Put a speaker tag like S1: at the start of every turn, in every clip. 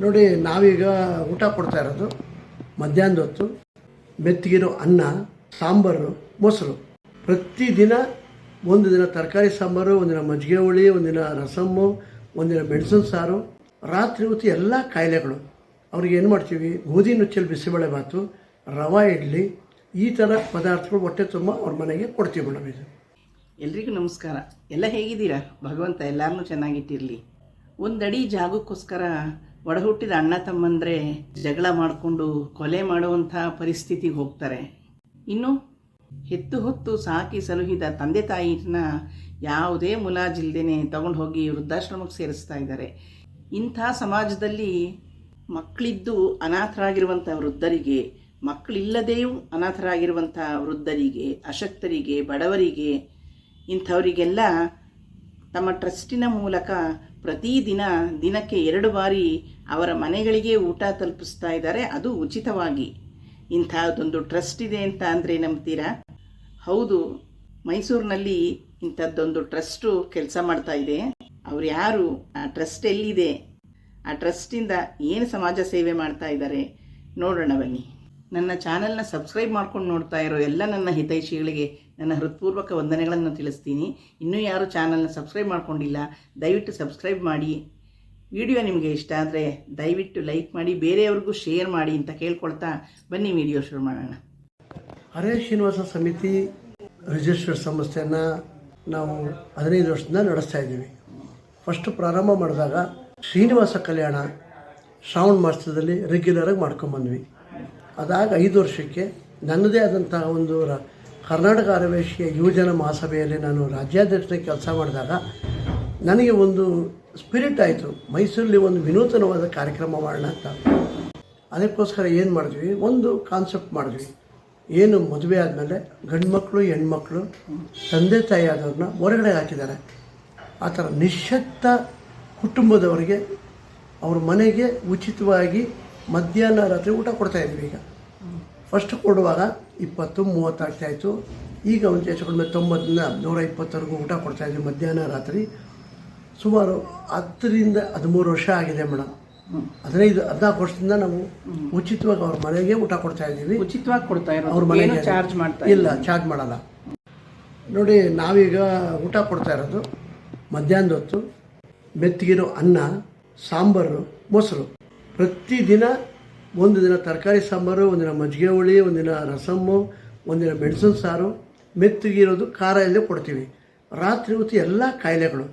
S1: ನೋಡಿ, ನಾವೀಗ ಊಟ ಕೊಡ್ತಾ ಇರೋದು. ಮಧ್ಯಾಹ್ನದ ಹೊತ್ತು ಮೆತ್ತಿಗಿರೋ ಅನ್ನ, ಸಾಂಬಾರು, ಮೊಸರು. ಪ್ರತಿದಿನ ಒಂದು ದಿನ ತರಕಾರಿ ಸಾಂಬಾರು ಒಂದಿನ ಮಜ್ಜಿಗೆ ಹುಳಿ ಒಂದಿನ ರಸಮ್ಮು ಒಂದಿನ ಮೆಣಸಿನ ಸಾರು, ರಾತ್ರಿ ಹೊತ್ತು ಎಲ್ಲ ಕಾಯಿಲೆಗಳು. ಅವ್ರಿಗೆ ಏನು ಮಾಡ್ತೀವಿ? ಗೋಧಿ ನುಚ್ಚಲ್ಲಿ ಬಿಸಿಬೇಳೆ ಭಾತು ರವಾ, ಇಡ್ಲಿ, ಈ ಥರ ಪದಾರ್ಥಗಳು ಹೊಟ್ಟೆ ತುಂಬ ಅವ್ರ ಮನೆಗೆ ಕೊಡ್ತೀವಿ ಮೇಡಮ್ ಇದು.
S2: ಎಲ್ರಿಗೂ ನಮಸ್ಕಾರ. ಎಲ್ಲ ಹೇಗಿದ್ದೀರಾ? ಭಗವಂತ ಎಲ್ಲರನ್ನೂ ಚೆನ್ನಾಗಿಟ್ಟಿರಲಿ. ಒಂದಡಿ ಜಾಗಕ್ಕೋಸ್ಕರ ಒಡಹುಟ್ಟಿದ ಅಣ್ಣ ತಮ್ಮಂದ್ರೆ ಜಗಳ ಮಾಡಿಕೊಂಡು ಕೊಲೆ ಮಾಡುವಂಥ ಪರಿಸ್ಥಿತಿಗೆ ಹೋಗ್ತಾರೆ. ಇನ್ನು ಹೆತ್ತು ಹೊತ್ತು ಸಾಕಿ ಸಲುಹಿದ ತಂದೆ ತಾಯಿನ ಯಾವುದೇ ಮುಲಾಜಿಲ್ದೇನೆ ತಗೊಂಡು ಹೋಗಿ ವೃದ್ಧಾಶ್ರಮಕ್ಕೆ ಸೇರಿಸ್ತಾ ಇದ್ದಾರೆ. ಇಂಥ ಸಮಾಜದಲ್ಲಿ ಮಕ್ಕಳಿದ್ದು ಅನಾಥರಾಗಿರುವಂಥ ವೃದ್ಧರಿಗೆ ಮಕ್ಕಳಿಲ್ಲದೆಯೂ ಅನಾಥರಾಗಿರುವಂಥ ವೃದ್ಧರಿಗೆ, ಅಶಕ್ತರಿಗೆ, ಬಡವರಿಗೆ ಇಂಥವರಿಗೆಲ್ಲ ತಮ್ಮ ಟ್ರಸ್ಟಿನ ಮೂಲಕ ಪ್ರತಿದಿನ ದಿನಕ್ಕೆ ಎರಡು ಬಾರಿ ಅವರ ಮನೆಗಳಿಗೆ ಊಟ ತಲುಪಿಸ್ತಾ ಇದ್ದಾರೆ. ಅದು ಉಚಿತವಾಗಿ. ಇಂಥದ್ದೊಂದು ಟ್ರಸ್ಟ್ ಇದೆ ಅಂತ ಅಂದರೆ ನಂಬ್ತೀರಾ? ಹೌದು, ಮೈಸೂರಿನಲ್ಲಿ ಇಂಥದ್ದೊಂದು ಟ್ರಸ್ಟು ಕೆಲಸ ಮಾಡ್ತಾ ಇದೆ. ಅವ್ರು ಯಾರು? ಆ ಟ್ರಸ್ಟ್ ಎಲ್ಲಿದೆ? ಆ ಟ್ರಸ್ಟಿಂದ ಏನು ಸಮಾಜ ಸೇವೆ ಮಾಡ್ತಾ ಇದ್ದಾರೆ? ನೋಡೋಣ ಬನ್ನಿ. ನನ್ನ ಚಾನಲ್ನ ಸಬ್ಸ್ಕ್ರೈಬ್ ಮಾಡ್ಕೊಂಡು ನೋಡ್ತಾ ಇರೋ ಎಲ್ಲ ನನ್ನ ಹಿತೈಷಿಗಳಿಗೆ ನನ್ನ ಹೃತ್ಪೂರ್ವಕ ವಂದನೆಗಳನ್ನು ತಿಳಿಸ್ತೀನಿ. ಇನ್ನೂ ಯಾರು ಚಾನಲ್ನ ಸಬ್ಸ್ಕ್ರೈಬ್ ಮಾಡಿಕೊಂಡಿಲ್ಲ, ದಯವಿಟ್ಟು ಸಬ್ಸ್ಕ್ರೈಬ್ ಮಾಡಿ. ವಿಡಿಯೋ ನಿಮಗೆ ಇಷ್ಟ ಆದರೆ ದಯವಿಟ್ಟು ಲೈಕ್ ಮಾಡಿ, ಬೇರೆಯವ್ರಿಗೂ ಶೇರ್ ಮಾಡಿ ಅಂತ ಕೇಳ್ಕೊಳ್ತಾ ಬನ್ನಿ ವಿಡಿಯೋ ಶುರು ಮಾಡೋಣ.
S1: ಹರೇ ಶ್ರೀನಿವಾಸ ಸಮಿತಿ ರಿಜಿಸ್ಟರ್ ಸಂಸ್ಥೆಯನ್ನು ನಾವು ಹದಿನೈದು ವರ್ಷದಿಂದ ನಡೆಸ್ತಾ ಇದ್ದೀವಿ. ಫಸ್ಟ್ ಪ್ರಾರಂಭ ಮಾಡಿದಾಗ ಶ್ರೀನಿವಾಸ ಕಲ್ಯಾಣ ಶ್ರಾವಣ ಮಾಸದಲ್ಲಿ ರೆಗ್ಯುಲರಾಗಿ ಮಾಡ್ಕೊಂಬಂದ್ವಿ ಅದಾಗ ಐದು ವರ್ಷಕ್ಕೆ ನನ್ನದೇ ಆದಂತಹ ಒಂದು ಕರ್ನಾಟಕ ಅರವೇಶಿಯ ಯುವಜನ ಮಹಾಸಭೆಯಲ್ಲಿ ನಾನು ರಾಜ್ಯಾಧ್ಯಕ್ಷ ಕೆಲಸ ಮಾಡಿದಾಗ ನನಗೆ ಒಂದು ಸ್ಪಿರಿಟ್ ಆಯಿತು. ಮೈಸೂರಲ್ಲಿ ಒಂದು ವಿನೂತನವಾದ ಕಾರ್ಯಕ್ರಮ ಮಾಡೋಣ ಅಂತ. ಅದಕ್ಕೋಸ್ಕರ ಏನು ಮಾಡಿದ್ವಿ? ಒಂದು ಕಾನ್ಸೆಪ್ಟ್ ಮಾಡಿದ್ವಿ. ಏನು ಮದುವೆ ಆದಮೇಲೆ ಗಂಡು ಮಕ್ಕಳು ಹೆಣ್ಮಕ್ಳು, ತಂದೆ, ತಾಯಿ ಆದವ್ರನ್ನ ಹೊರಗಡೆ ಹಾಕಿದ್ದಾರೆ. ಆ ಥರ ನಿಶ್ಶಕ್ತ ಕುಟುಂಬದವರಿಗೆ ಅವ್ರ ಮನೆಗೆ ಉಚಿತವಾಗಿ ಮಧ್ಯಾಹ್ನ ರಾತ್ರಿ ಊಟ ಕೊಡ್ತಾಯಿದ್ವಿ ಈಗ. ಫಸ್ಟ್ ಕೊಡುವಾಗ ಇಪ್ಪತ್ತು ಮೂವತ್ತು ಆಗ್ತಾಯಿತ್ತು ಈಗ ಒಂದು ಹೆಚ್ಚು ಕಡಿಮೆ ತೊಂಬತ್ತರಿಂದ ನೂರ ಇಪ್ಪತ್ತವರೆಗೂ ಊಟ ಕೊಡ್ತಾ ಇದ್ದೀವಿ ಮಧ್ಯಾಹ್ನ ರಾತ್ರಿ. ಸುಮಾರು ಹತ್ತರಿಂದ ಹದಿಮೂರು ವರ್ಷ ಆಗಿದೆ ಮೇಡಮ್ ಹದಿನೈದು ಹದಿನಾಲ್ಕು ವರ್ಷದಿಂದ ನಾವು ಉಚಿತವಾಗಿ ಅವ್ರ ಮನೆಗೆ ಊಟ ಕೊಡ್ತಾ ಇದ್ದೀವಿ.
S2: ಉಚಿತವಾಗಿ ಕೊಡ್ತಾ
S1: ಅವ್ರ
S2: ಇರೋದು
S1: ಮನೆಗೆ
S2: ಚಾರ್ಜ್ ಮಾಡ್ತಾ
S1: ಇಲ್ಲ? ಚಾರ್ಜ್ ಮಾಡಲ್ಲ. ನೋಡಿ ನಾವೀಗ ಊಟ ಕೊಡ್ತಾ ಇರೋದು. ಮಧ್ಯಾಹ್ನದ ಹೊತ್ತು ಮೆತ್ತಗಿರೋ ಅನ್ನ ಸಾಂಬಾರು ಮೊಸರು. ಪ್ರತಿದಿನ ಒಂದು ದಿನ ತರಕಾರಿ ಸಾಂಬಾರು ಒಂದಿನ ಮಜ್ಜಿಗೆ ಹುಳಿ ಒಂದಿನ ರಸಮ್ಮು ಒಂದಿನ ಮೆಣಸಿನ ಸಾರು ಮೆತ್ತಗಿರೋದು ಖಾರ ಇಲ್ಲದೆ ಕೊಡ್ತೀವಿ. ರಾತ್ರಿ ಹೊತ್ತು ಎಲ್ಲ ಕಾಯಿಲೆಗಳು.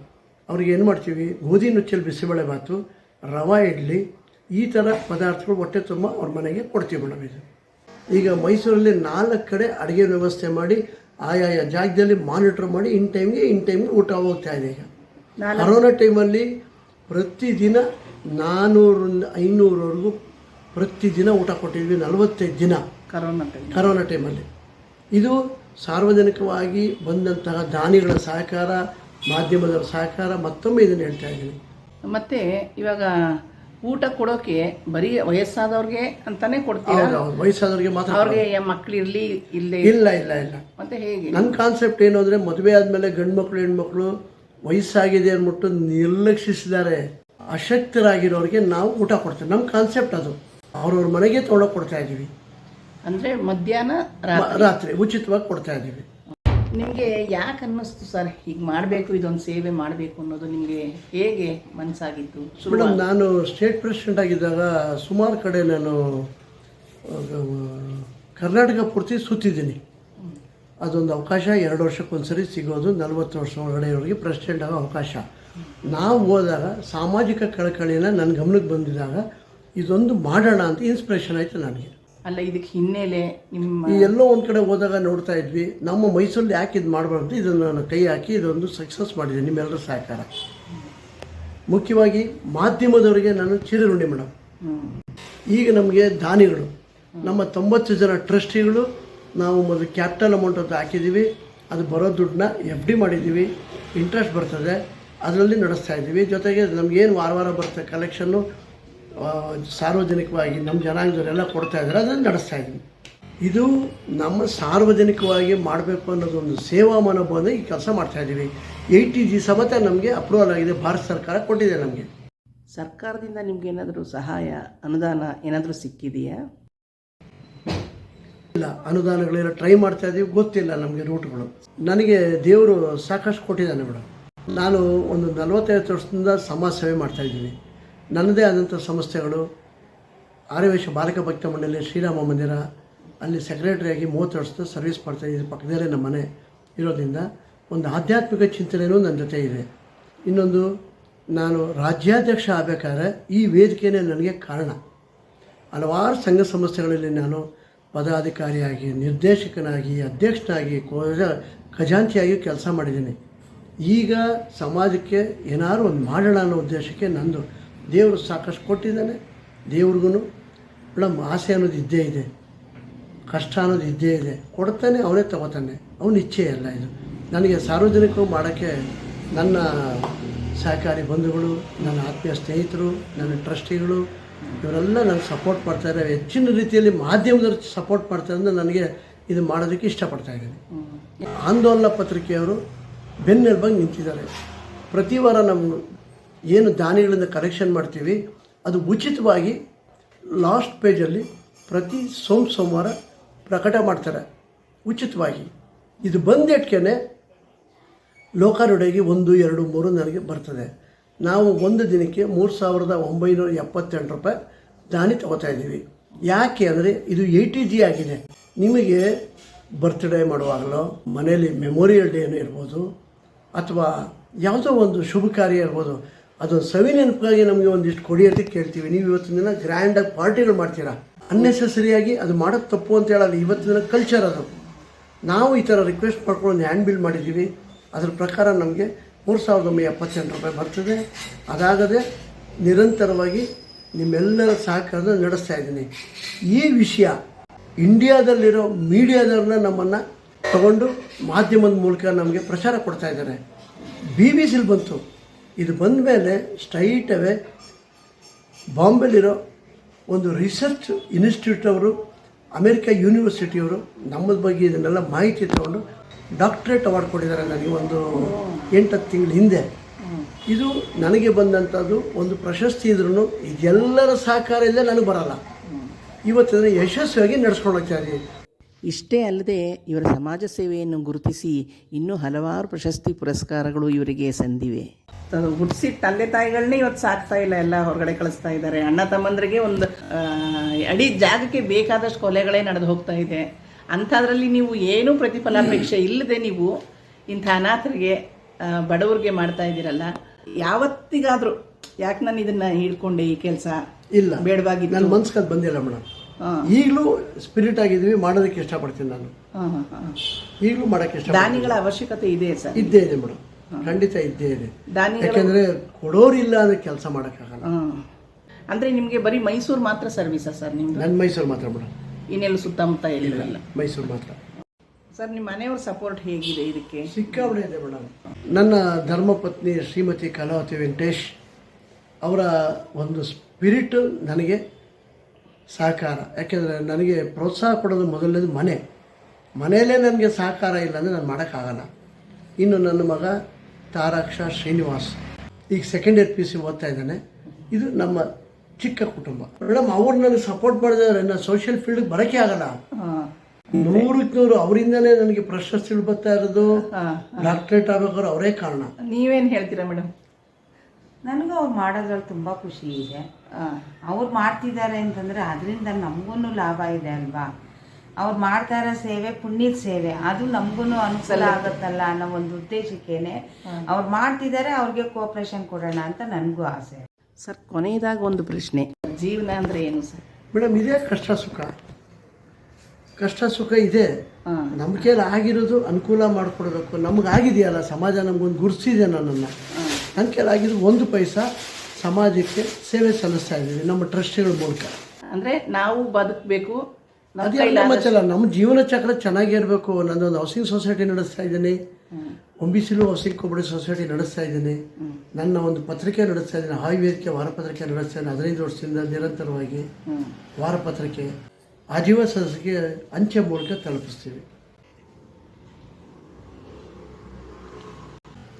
S1: ಅವ್ರಿಗೆ ಏನು ಮಾಡ್ತೀವಿ? ಗೋಧಿ ನುಚ್ಚಲ್ಲಿ ಬಿಸಿಬೇಳೆ ಭಾತು ರವಾ ಇಡ್ಲಿ ಈ ಥರ ಪದಾರ್ಥಗಳು ಹೊಟ್ಟೆ ತುಂಬ ಅವ್ರ ಮನೆಗೆ ಕೊಡ್ತೀವಿ ಮೇಡಮ್ ಇದು. ಈಗ ಮೈಸೂರಲ್ಲಿ ನಾಲ್ಕು ಕಡೆ ಅಡುಗೆ ವ್ಯವಸ್ಥೆ ಮಾಡಿ ಆಯಾಯ ಜಾಗದಲ್ಲಿ ಮಾನಿಟರ್ ಮಾಡಿ ಇನ್ ಟೈಮ್ಗೆ ಇನ್ ಟೈಮ್ಗೆ ಊಟ ಹೋಗ್ತಾ ಇದೆ ಈಗ. ಕರೋನಾ ಟೈಮಲ್ಲಿ ಪ್ರತಿದಿನ ನಾನ್ನೂರಿಂದ ಐನೂರವರೆಗೂ ಪ್ರತಿದಿನ ಊಟ ಕೊಟ್ಟಿದ್ವಿ ನಲವತ್ತೈದು ದಿನ.
S2: ಕರೋನಾ ಟೈಮ್
S1: ಕರೋನಾ ಟೈಮಲ್ಲಿ ಇದು ಸಾರ್ವಜನಿಕವಾಗಿ ಬಂದಂತಹ ದಾನಿಗಳ ಸಹಕಾರ ಮಾಧ್ಯಮದವರ ಸಹಕಾರ ಮತ್ತೊಮ್ಮೆ ಇದನ್ನು ಹೇಳ್ತಾ ಇದ್ದೀನಿ.
S2: ಮತ್ತೆ ಇವಾಗ ಊಟ ಕೊಡೋಕೆ ಬರೀ ವಯಸ್ಸಾದವ್ರಿಗೆ ಅಂತಾನೆ ಕೊಡ್ತೀರಾ?
S1: ವಯಸ್ಸಾದವ್ರಿಗೆ ಮಾತ್ರ
S2: ಅವ್ರಿಗೆ ಮಕ್ಳು ಇರ್ಲಿ ಇಲ್ಲೇ
S1: ಇಲ್ಲ ಇಲ್ಲ ಇಲ್ಲ.
S2: ಮತ್ತೆ ಹೇಗೆ?
S1: ನನ್ನ ಕಾನ್ಸೆಪ್ಟ್ ಏನು ಅಂದರೆ ಮದುವೆ ಆದಮೇಲೆ ಗಂಡು ಮಕ್ಕಳು ಹೆಣ್ಮಕ್ಳು ವಯಸ್ಸಾಗಿದೆ ಅಂದ್ಬಿಟ್ಟು ನಿರ್ಲಕ್ಷಿಸಿದ್ದಾರೆ. ಅಶಕ್ತರಾಗಿರೋರಿಗೆ ನಾವು ಊಟ ಕೊಡ್ತೀವಿ. ನಮ್ಮ ಕಾನ್ಸೆಪ್ಟ್ ಅದು. ಅವ್ರವ್ರ ಮನೆಗೆ ತೊಗೊಂಡೋಗಿ ಕೊಡ್ತಾ ಇದ್ದೀವಿ.
S2: ಅಂದ್ರೆ ಮಧ್ಯಾಹ್ನ ರಾ-
S1: ರಾತ್ರಿ? ಉಚಿತವಾಗಿ ಕೊಡ್ತಾ ಇದ್ದೀವಿ.
S2: ನಿಮ್ಗೆ ಯಾಕೆ ಅನ್ನಿಸ್ತು ಸರ್? ಈಗ ಮಾಡಬೇಕು ಇದೊಂದು ಸೇವೆ ಮಾಡಬೇಕು ಅನ್ನೋದು ನಿಮಗೆ ಹೇಗೆ ಮನಸ್ಸಾಗಿತ್ತು ಶುರು
S1: ಮೇಡಮ್ ನಾನು ಸ್ಟೇಟ್ ಪ್ರೆಸಿಡೆಂಟ್ ಆಗಿದ್ದಾಗ ಸುಮಾರು ಕಡೆ ನಾನು ಆ, ಕರ್ನಾಟಕ ಪೂರ್ತಿ ಸುತ್ತಿದ್ದೀನಿ. ಅದೊಂದು ಅವಕಾಶ ಎರಡು ವರ್ಷಕ್ಕೊಂದ್ಸರಿ ಸಿಗೋದು ನಲವತ್ತು ವರ್ಷ ಒಳಗಡೆಯವರಿಗೆ ಪ್ರೆಸಿಡೆಂಟ್ ಆಗೋ ಅವಕಾಶ. ನಾವು ಹೋದಾಗ ಸಾಮಾಜಿಕ ಕಳಕಳಿನ ನನ್ನ ಗಮನಕ್ಕೆ ಬಂದಿದ್ದಾಗ ಇದೊಂದು ಮಾಡೋಣ ಅಂತ ಇನ್ಸ್ಪಿರೇಷನ್ ಆಯಿತು ನನಗೆ.
S2: ಅಲ್ಲ ಇದಕ್ಕೆ ಹಿನ್ನೆಲೆ ನಿಮ್ಮ
S1: ಈ ಎಲ್ಲೋ ಒಂದು ಕಡೆ ಹೋದಾಗ ನೋಡ್ತಾ ಇದ್ವಿ ನಮ್ಮ ಮೈಸೂರಲ್ಲಿ ಯಾಕೆ ಇದು ಮಾಡಬಾರ್ದು ಇದನ್ನು ನಾನು ಕೈ ಹಾಕಿ ಇದೊಂದು ಸಕ್ಸಸ್ ಮಾಡಿದೆ ನಿಮ್ಮೆಲ್ಲರ ಸಹಕಾರ. ಮುಖ್ಯವಾಗಿ ಮಾಧ್ಯಮದವರಿಗೆ ನಾನು ಚಿರಋಣಿ ಮೇಡಮ್ ಈಗ ನಮಗೆ ದಾನಿಗಳು ನಮ್ಮ ತೊಂಬತ್ತು ಜನ ಟ್ರಸ್ಟಿಗಳು ನಾವು ಮೊದಲು ಕ್ಯಾಪಿಟಲ್ ಅಮೌಂಟ್ ಅಂತ ಹಾಕಿದ್ದೀವಿ ಅದು ಬರೋ ದುಡ್ಡನ್ನ ಎಫ್ ಡಿ ಮಾಡಿದ್ದೀವಿ ಇಂಟ್ರೆಸ್ಟ್ ಬರ್ತದೆ ಅದರಲ್ಲಿ ನಡೆಸ್ತಾ ಇದ್ದೀವಿ. ಜೊತೆಗೆ ನಮಗೇನು ವಾರ ವಾರ ಬರುತ್ತೆ ಕಲೆಕ್ಷನ್ನು ಸಾರ್ವಜನಿಕವಾಗಿ ನಮ್ಮ ಜನಾಂಗದವರೆಲ್ಲ ಕೊಡ್ತಾ ಇದ್ದಾರೆ ಅದನ್ನು ನಡೆಸ್ತಾ ಇದ್ದೀವಿ ಇದು ನಮ್ಮ ಸಾರ್ವಜನಿಕವಾಗಿ ಮಾಡಬೇಕು ಅನ್ನೋದೊಂದು ಸೇವಾ ಮನೋಭಾವನ ಈ ಕೆಲಸ ಮಾಡ್ತಾ ಇದ್ದೀವಿ. ಏಯ್ಟಿ ಜಿ ಸಮೇತ ನಮಗೆ ಅಪ್ರೂವಲ್ ಆಗಿದೆ ಭಾರತ ಸರ್ಕಾರ ಕೊಟ್ಟಿದೆ ನಮಗೆ.
S2: ಸರ್ಕಾರದಿಂದ ನಿಮ್ಗೇನಾದರೂ ಸಹಾಯ ಅನುದಾನ ಏನಾದರೂ ಸಿಕ್ಕಿದೆಯಾ?
S1: ಇಲ್ಲ ಅನುದಾನಗಳೆಲ್ಲ ಟ್ರೈ ಮಾಡ್ತಾ ಇದ್ದೀವಿ ಗೊತ್ತಿಲ್ಲ ನಮಗೆ ರೂಟ್ಗಳು ನನಗೆ ದೇವರು ಸಾಕಷ್ಟು ಕೊಟ್ಟಿದ್ದಾನೆ ಮೇಡಮ್. ನಾನು ಒಂದು ನಲವತ್ತೈದು ವರ್ಷದಿಂದ ಸಮಾಜ ಸೇವೆ ಮಾಡ್ತಾ ಇದ್ದೀನಿ. ನನ್ನದೇ ಆದಂಥ ಸಂಸ್ಥೆಗಳು ಆರ್ಯವೇಶ ಬಾಲಕ ಭಕ್ತ ಮಂಡಳಿ ಶ್ರೀರಾಮ ಮಂದಿರ, ಅಲ್ಲಿ ಸೆಕ್ರೆಟರಿಯಾಗಿ ಮೂವತ್ತು ವರ್ಷದ ಸರ್ವಿಸ್ ಮಾಡ್ತಾ ಇದ್ದೀನಿ ಪಕ್ಕದಲ್ಲೇ ನಮ್ಮ ಮನೆ ಇರೋದ್ರಿಂದ ಒಂದು ಆಧ್ಯಾತ್ಮಿಕ ಚಿಂತನೆಯೂ ನನ್ನ ಜೊತೆ ಇದೆ. ಇನ್ನೊಂದು, ನಾನು ರಾಜ್ಯಾಧ್ಯಕ್ಷ ಆಗಬೇಕಾದ್ರೆ ಈ ವೇದಿಕೆಯೇ ನನಗೆ ಕಾರಣ. ಹಲವಾರು ಸಂಘ ಸಂಸ್ಥೆಗಳಲ್ಲಿ ನಾನು ಪದಾಧಿಕಾರಿಯಾಗಿ, ನಿರ್ದೇಶಕನಾಗಿ, ಅಧ್ಯಕ್ಷನಾಗಿ ಕೋಜ ಖಜಾಂಚಿಯಾಗಿ ಕೆಲಸ ಮಾಡಿದ್ದೀನಿ. ಈಗ ಸಮಾಜಕ್ಕೆ ಏನಾದರೂ ಒಂದು ಮಾಡೋಣ ಅನ್ನೋ ಉದ್ದೇಶಕ್ಕೆ ನಂದು ದೇವರು ಸಾಕಷ್ಟು ಕೊಟ್ಟಿದ್ದಾನೆ ದೇವ್ರಿಗೂ ಮೇಡಮ್ ಆಸೆ ಅನ್ನೋದು ಇದ್ದೇ ಇದೆ ಕಷ್ಟ ಅನ್ನೋದು ಇದ್ದೇ ಇದೆ. ಕೊಡ್ತಾನೆ ಅವನೇ ತಗೋತಾನೆ. ಅವನ ಇಚ್ಛೆ ಅಲ್ಲ ಇದು. ನನಗೆ ಸಾರ್ವಜನಿಕವಾಗಿ ಮಾಡೋಕ್ಕೆ ನನ್ನ ಸಹಕಾರಿ ಬಂಧುಗಳು ನನ್ನ ಆತ್ಮೀಯ ಸ್ನೇಹಿತರು ನನ್ನ ಟ್ರಸ್ಟಿಗಳು ಇವರೆಲ್ಲ ನನಗೆ ಸಪೋರ್ಟ್ ಮಾಡ್ತಾರೆ ಹೆಚ್ಚಿನ ರೀತಿಯಲ್ಲಿ ಮಾಧ್ಯಮದವ್ರು ಸಪೋರ್ಟ್ ಮಾಡ್ತಾರೆ ಅಂದರೆ ನನಗೆ ಇದು ಮಾಡೋದಕ್ಕೆ ಇಷ್ಟಪಡ್ತಾ ಇದ್ದೀನಿ. ಆಂದೋಲನ ಪತ್ರಿಕೆಯವರು ಬೆನ್ನೆಲುಬಾಗಿ ನಿಂತಿದ್ದಾರೆ. ಪ್ರತಿ ವಾರ ನಮ್ಮ ಏನು ದಾನಿಗಳಿಂದ ಕಲೆಕ್ಷನ್ ಮಾಡ್ತೀವಿ, ಅದು ಉಚಿತವಾಗಿ ಲಾಸ್ಟ್ ಪೇಜಲ್ಲಿ ಪ್ರತಿ ಸೋಮ ಸೋಮವಾರ ಪ್ರಕಟ ಮಾಡ್ತಾರೆ, ಉಚಿತವಾಗಿ. ಇದು ಬಂದಿಟ್ಕೆ ಲೋಕಾರುಡೆಗೆ ಒಂದು, ಎರಡು, ಮೂರು ನನಗೆ ಬರ್ತದೆ. ನಾವು ಒಂದು ದಿನಕ್ಕೆ ಮೂರು ಸಾವಿರದ ಒಂಬೈನೂರ ಎಪ್ಪತ್ತೆಂಟು ರೂಪಾಯಿ ದಾನಿ ತಗೋತಾ ಇದ್ದೀವಿ. ಯಾಕೆ ಅಂದರೆ ಇದು ಏಯ್ಟಿ ಜಿ ಆಗಿದೆ. ನಿಮಗೆ ಬರ್ತ್ಡೇ ಮಾಡುವಾಗಲೋ, ಮನೆಯಲ್ಲಿ ಮೆಮೋರಿಯಲ್ ಡೇನೂ ಇರ್ಬೋದು, ಅಥವಾ ಯಾವುದೋ ಒಂದು ಶುಭ ಕಾರ್ಯ ಇರ್ಬೋದು ಅದೊಂದು ಸವಿ ನೆನಪಾಗಿ ನಮಗೆ ಒಂದಿಷ್ಟು ಕೊಡಿ ಅಂತ ಕೇಳ್ತೀವಿ. ನೀವು ಇವತ್ತಿನ ದಿನ ಗ್ರ್ಯಾಂಡಾಗಿ ಪಾರ್ಟಿಗಳು ಮಾಡ್ತೀರಾ? ಅನ್ನೆಸೆಸರಿಯಾಗಿ ಅದು ಮಾಡೋದು ತಪ್ಪು ಅಂತ ಹೇಳಲ್ಲ. ಇವತ್ತಿನ ದಿನ ಕಲ್ಚರ್ ಅದು. ನಾವು ಈ ಥರ ರಿಕ್ವೆಸ್ಟ್ ಮಾಡ್ಕೊಂಡು ಒಂದು ಹ್ಯಾಂಡ್ ಬಿಲ್ ಮಾಡಿದ್ದೀವಿ. ಅದ್ರ ಪ್ರಕಾರ ನಮಗೆ ಮೂರು ಸಾವಿರದ ಒಂಬೈ ಎಪ್ಪತ್ತೆಂಟು ರೂಪಾಯಿ ಬರ್ತದೆ. ಅದಾಗದೆ ನಿರಂತರವಾಗಿ ನಿಮ್ಮೆಲ್ಲರ ಸಹಕಾರದ ನಡೆಸ್ತಾ ಇದ್ದೀನಿ. ಈ ವಿಷಯ ಇಂಡಿಯಾದಲ್ಲಿರೋ ಮೀಡಿಯಾದವ್ರನ್ನ ನಮ್ಮನ್ನು ತಗೊಂಡು ಮಾಧ್ಯಮದ ಮೂಲಕ ನಮಗೆ ಪ್ರಚಾರ ಕೊಡ್ತಾ ಇದ್ದಾರೆ. ಬಿ ಬಿ ಸಿಲ್ ಬಂತು. ಇದು ಬಂದ ಮೇಲೆ ಸ್ಟ್ರೈಟವೇ ಬಾಂಬೆಲಿರೋ ಒಂದು ರಿಸರ್ಚ್ ಇನ್ಸ್ಟಿಟ್ಯೂಟ್ ಅವರು, ಅಮೆರಿಕ ಯೂನಿವರ್ಸಿಟಿಯವರು ನಮ್ಮ ಬಗ್ಗೆ ಇದನ್ನೆಲ್ಲ ಮಾಹಿತಿ ತಗೊಂಡು ಡಾಕ್ಟ್ರೇಟ್ ಅವಾರ್ಡ್ ಕೊಟ್ಟಿದ್ದಾರೆ ನನಗೆ ಒಂದು ಎಂಟತ್ತು ತಿಂಗಳ ಹಿಂದೆ. ಇದು ನನಗೆ ಬಂದಂಥದ್ದು ಒಂದು ಪ್ರಶಸ್ತಿ ಇದ್ರೂ ಇದೆಲ್ಲರ ಸಹಕಾರ ಇಲ್ಲದೆ ನನಗೆ ಬರಲ್ಲ. ಇವತ್ತಿನ ಯಶಸ್ವಿಯಾಗಿ ನಡ್ಸ್ಕೊಂಡು ಆಗಿದೆ
S2: ಇಷ್ಟೇ ಅಲ್ಲದೆ ಇವರ ಸಮಾಜ ಸೇವೆಯನ್ನು ಗುರುತಿಸಿ ಇನ್ನೂ ಹಲವಾರು ಪ್ರಶಸ್ತಿ ಪುರಸ್ಕಾರಗಳು ಇವರಿಗೆ ಸಂದಿವೆ. ಹುಟ್ಟಿಸಿ ತಂದೆ ತಾಯಿಗಳನ್ನೇ ಇವತ್ತು ಸಾಕ್ತಾ ಇಲ್ಲ ಎಲ್ಲ ಹೊರಗಡೆ ಕಳಿಸ್ತಾ ಇದ್ದಾರೆ. ಅಣ್ಣ ತಮ್ಮಂದ್ರಿಗೆ ಒಂದು ಆ, ಅಡಿ ಜಾಗಕ್ಕೆ ಬೇಕಾದಷ್ಟು ಕೊಲೆಗಳೇ ನಡೆದು ಹೋಗ್ತಾ ಇದೆ. ಅಂಥದ್ರಲ್ಲಿ ನೀವು ಏನೂ ಪ್ರತಿಫಲಾಪೇಕ್ಷೆ ಇಲ್ಲದೆ ನೀವು ಇಂಥ ಅನಾಥರಿಗೆ ಬಡವರಿಗೆ ಮಾಡ್ತಾ ಇದ್ದೀರಲ್ಲ ಯಾವತ್ತಿಗಾದರೂ ಯಾಕೆ ನಾನು ಇದನ್ನ ಹಿಡ್ಕೊಂಡೆ ಈ ಕೆಲಸ?
S1: ಇಲ್ಲ.
S2: ಬೇಡವಾಗಿ
S1: ನನ್ನ ಮನ್ಸ್ಕಲ್ಲಿ ಬಂದಿಲ್ಲ ಮೇಡಮ್. ಈಗಲೂ ಸ್ಪಿರಿಟ್ ಆಗಿದ್ದೀವಿ ಮಾಡೋದಕ್ಕೆ ಇಷ್ಟಪಡ್ತೀನಿ ನಾನು.
S2: ಹಾಂ ಹಾಂ ಹಾಂ.
S1: ಈಗಲೂ ಮಾಡೋಕ್ಕೆ ಇಷ್ಟ
S2: ದಾನಿಗಳ ಅವಶ್ಯಕತೆ ಇದೆ ಸರ್
S1: ಇದ್ದೇ ಇದೆ ಮೇಡಮ್. ಖಂಡಿತ ಇದ್ದೇ ಇದೆ. ಯಾಕೆಂದ್ರೆ ಕೊಡೋರಿಲ್ಲ ಅಂದ್ರೆ ಕೆಲಸ ಮಾಡೋಕ್ಕಾಗಲ್ಲ.
S2: ಅಂದ್ರೆ ನಿಮಗೆ ಬರೀ ಮೈಸೂರು ಮಾತ್ರ ಸರ್ವಿಸಾ ಸರ್ ನಿಮ್ಗೆ
S1: ನನ್ನ ಮೈಸೂರು ಮಾತ್ರ ಮೇಡಮ್.
S2: ಇನ್ನೆಲ್ಲ ಸುತ್ತಮುತ್ತ ಎಲ್ಲಿರಲ್ಲ
S1: ಮೈಸೂರು ಮಾತ್ರ.
S2: ಸರ್ ನಿಮ್ಮ ಮನೆಯವ್ರ ಸಪೋರ್ಟ್ ಹೇಗಿದೆ ಇದಕ್ಕೆ?
S1: ಸಿಕ್ಕಾಬಡೆ ಇದೆ ಮೇಡಮ್. ನನ್ನ ಧರ್ಮಪತ್ನಿ ಶ್ರೀಮತಿ ಕಲಾವತಿ ವೆಂಕಟೇಶ್ ಅವರ ಒಂದು ಸ್ಪಿರಿಟ್ ನನಗೆ ಸಹಕಾರ ಯಾಕೆಂದರೆ ನನಗೆ ಪ್ರೋತ್ಸಾಹ ಕೊಡೋದು ಮೊದಲನೇದು ಮನೆ. ಮನೆಯಲ್ಲೇ ನನಗೆ ಸಹಕಾರ ಇಲ್ಲ ಅಂದರೆ ನಾನು ಮಾಡೋಕ್ಕಾಗಲ್ಲ. ಇನ್ನು ನನ್ನ ಮಗ ತಾರಾಕ್ಷ ಶ್ರೀನಿವಾಸ್. ಈಗ ಸೆಕೆಂಡ್ ಇಯರ್ ಪಿ ಸಿ ಓದ್ತಾ ಇದ್ದಾನೆ. ಇದು ನಮ್ಮ ಚಿಕ್ಕ ಕುಟುಂಬ. ಮೇಡಮ್ ಅವ್ರು ನನಗೆ ಸಪೋರ್ಟ್ ಮಾಡಿದ್ರೆ ನಾನು ಸೋಷಿಯಲ್ ಫೀಲ್ಡ್ಗೆ ಬರೋಕ್ಕೆ ಆಗಲ್ಲ. ನೂರಕ್ಕೆ ನೂರು ಅವರಿಂದಲೇ ನನಗೆ ಪ್ರಶಸ್ತಿಗಳು ಬರ್ತಾ ಇರೋದು. ಡಾಕ್ಟ್ರೇಟ್ ಆಗ್ಬೇಕಾದ್ರೆ ಅವರೇ ಕಾರಣ.
S2: ನೀವೇನು ಹೇಳ್ತೀರಾ ಮೇಡಮ್
S3: ನನಗೂ ಅವ್ರು ಮಾಡೋದ್ರಲ್ಲಿ ತುಂಬ ಖುಷಿ ಇದೆ.
S2: ಹಾಂ.
S3: ಅವ್ರು ಮಾಡ್ತಿದ್ದಾರೆ ಅಂತಂದರೆ ಅದರಿಂದ ನಮಗೂ ಲಾಭ ಇದೆ ಅಲ್ವಾ? ಅವ್ರು ಮಾಡ್ತಾ ಇರೋ ಸೇವೆ ಪುಣ್ಯದ ಸೇವೆ. ಅದು ನಮಗೂ ಅನುಕೂಲ ಆಗುತ್ತಲ್ಲ ಅನ್ನೋ ಒಂದು ಉದ್ದೇಶಕ್ಕೇನೆ ಅವ್ರು ಮಾಡ್ತಿದ್ದಾರೆ ಅವ್ರಿಗೆ ಕೋಪ್ರೇಷನ್ ಕೊಡೋಣ ಅಂತ ನನಗೂ ಆಸೆ.
S2: ಸರ್ ಕೊನೆಯದಾಗ ಒಂದು ಪ್ರಶ್ನೆ. ಜೀವನ ಅಂದ್ರೆ ಏನು ಸರ್?
S1: ಮೇಡಮ್ ಇದೇ ಕಷ್ಟ ಸುಖ. ಕಷ್ಟ ಸುಖ ಇದೆ.
S2: ಹಾಂ.
S1: ನಮ್ಮ ಕೈಲಿ ಆಗಿರೋದು ಅನುಕೂಲ ಮಾಡಿಕೊಡ್ಬೇಕು. ನಮಗಾಗಿದೆಯಲ್ಲ ಸಮಾಜ ನಮಗೊಂದು ಗುರ್ಸಿದೆ ನನ್ನನ್ನು. ನನ್ನ ಒಂದು ಪೈಸಾ ಸಮಾಜಕ್ಕೆ ಸೇವೆ ಸಲ್ಲಿಸ್ತಾ ಇದ್ದೀವಿ ನಮ್ಮ ಟ್ರಸ್ಟಿಗಳ ಮೂಲಕ.
S2: ಅಂದರೆ ನಾವು ಬದುಕಬೇಕು ನಮ್ಮ
S1: ಅದೇ
S2: ಕೈಲಾದಷ್ಟು-
S1: ಮತ್ತಲ್ಲ ನಮ್ಮ ಜೀವನ ಚಕ್ರ ಚೆನ್ನಾಗಿರಬೇಕು ಒಂದು ಹೌಸಿಂಗ್ ಸೊಸೈಟಿ ನಡೆಸ್ತಾ ಇದ್ದೀನಿ. ಒಂಬಿಸಿಲು ಹೌಸಿಂಗ್ ಕೊಬ್ಬರಿ ಸೊಸೈಟಿ ನಡೆಸ್ತಾ ಇದ್ದೀನಿ. ನನ್ನ ಒಂದು ಪತ್ರಿಕೆ ನಡೆಸ್ತಾ ಇದ್ದೀನಿ ಹಾಯ್ ವೇದಿಕೆ ವಾರಪತ್ರಿಕೆ ನಡೆಸ್ತಾ ಇದ್ದೀನಿ. ಹದಿನೈದು ವರ್ಷದಿಂದ ನಿರಂತರವಾಗಿ ವಾರಪತ್ರಿಕೆ ಆಜೀವ ಸದಸ್ಯಕ್ಕೆ ಅಂಚೆ ಮೂಲಕ ತಲುಪಿಸ್ತೀವಿ.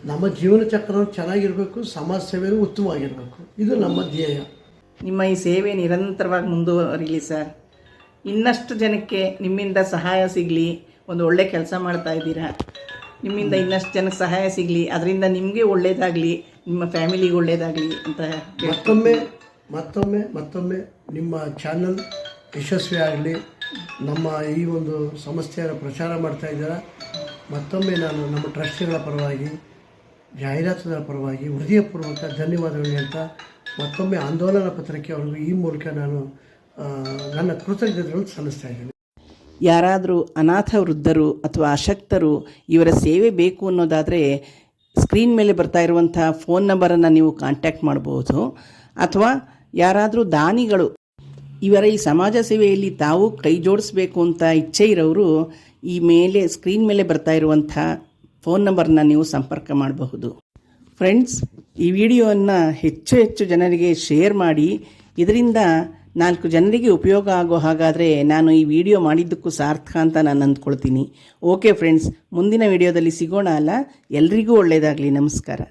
S1: ನಮ್ಮ ಜೀವನ ಚಕ್ರ ಚೆನ್ನಾಗಿರಬೇಕು ಸಮಾಜ ಸೇವೆಯೂ ಉತ್ತಮವಾಗಿರಬೇಕು. ಇದು ನಮ್ಮ ಧ್ಯೇಯ.
S2: ನಿಮ್ಮ ಈ ಸೇವೆ ನಿರಂತರವಾಗಿ ಮುಂದುವರಿಲಿ ಸರ್. ಇನ್ನಷ್ಟು ಜನಕ್ಕೆ ನಿಮ್ಮಿಂದ ಸಹಾಯ ಸಿಗಲಿ ಒಂದು ಒಳ್ಳೆ ಕೆಲಸ ಮಾಡ್ತಾ ಇದ್ದೀರಾ? ನಿಮ್ಮಿಂದ ಇನ್ನಷ್ಟು ಜನಕ್ಕೆ ಸಹಾಯ ಸಿಗಲಿ ಅದರಿಂದ ನಿಮಗೆ ಒಳ್ಳೆಯದಾಗಲಿ ನಿಮ್ಮ ಫ್ಯಾಮಿಲಿಗೆ ಒಳ್ಳೆಯದಾಗಲಿ ಅಂತ
S1: ಮತ್ತೊಮ್ಮೆ ಮತ್ತೊಮ್ಮೆ ಮತ್ತೊಮ್ಮೆ ನಿಮ್ಮ ಚಾನಲ್ ಯಶಸ್ವಿ ಆಗಲಿ. ನಮ್ಮ ಈ ಒಂದು ಸಮಸ್ಯೆಯನ್ನು ಪ್ರಚಾರ ಮಾಡ್ತಾ ಇದ್ದೀರಾ? ಮತ್ತೊಮ್ಮೆ ನಾನು ನಮ್ಮ ಟ್ರಸ್ಟಿಗಳ ಪರವಾಗಿ ಜಾಹೀರಾತುಗಳ ಪರವಾಗಿ ಹೃದಯಪೂರ್ವಕ ಧನ್ಯವಾದಗಳು ಅಂತ ಮತ್ತೊಮ್ಮೆ ಆಂದೋಲನ ಪತ್ರಕ್ಕೆ ಅವ್ರಿಗೂ ಈ ಮೂಲಕ ನಾನು ನನ್ನ ಕೃತಜ್ಞತೆಗಳನ್ನು ಸಲ್ಲಿಸ್ತಾ ಇದ್ದೀನಿ.
S2: ಯಾರಾದರೂ ಅನಾಥ ವೃದ್ಧರು ಅಥವಾ ಅಶಕ್ತರು ಇವರ ಸೇವೆ ಬೇಕು ಅನ್ನೋದಾದರೆ ಸ್ಕ್ರೀನ್ ಮೇಲೆ ಬರ್ತಾ ಇರುವಂಥ ಫೋನ್ ನಂಬರನ್ನು ನೀವು ಕಾಂಟ್ಯಾಕ್ಟ್ ಮಾಡ್ಬೋದು. ಅಥವಾ ಯಾರಾದರೂ ದಾನಿಗಳು, ಇವರ ಈ ಸಮಾಜ ಸೇವೆಯಲ್ಲಿ ತಾವು ಕೈ ಜೋಡಿಸಬೇಕು ಅಂತ ಇಚ್ಛೆ ಇರೋರು ಈ ಮೇಲೆ, ಸ್ಕ್ರೀನ್ ಮೇಲೆ ಬರ್ತಾ ಇರುವಂಥ ಫೋನ್ ನಂಬರ್ನ ನೀವು ಸಂಪರ್ಕ ಮಾಡಬಹುದು. ಫ್ರೆಂಡ್ಸ್, ಈ ವಿಡಿಯೋವನ್ನು ಹೆಚ್ಚು ಹೆಚ್ಚು ಜನರಿಗೆ ಶೇರ್ ಮಾಡಿ, ಇದರಿಂದ ನಾಲ್ಕು ಜನರಿಗೆ ಉಪಯೋಗ ಆಗೋ ಹಾಗಾದರೆ ನಾನು ಈ ವಿಡಿಯೋ ಮಾಡಿದ್ದಕ್ಕೂ ಸಾರ್ಥಕ ಅಂತ ನಾನು ಅಂದ್ಕೊಳ್ತೀನಿ. ಓಕೆ ಫ್ರೆಂಡ್ಸ್, ಮುಂದಿನ ವಿಡಿಯೋದಲ್ಲಿ ಸಿಗೋಣ ಅಲ್ಲ? ಎಲ್ರಿಗೂ ಒಳ್ಳೆಯದಾಗಲಿ ನಮಸ್ಕಾರ.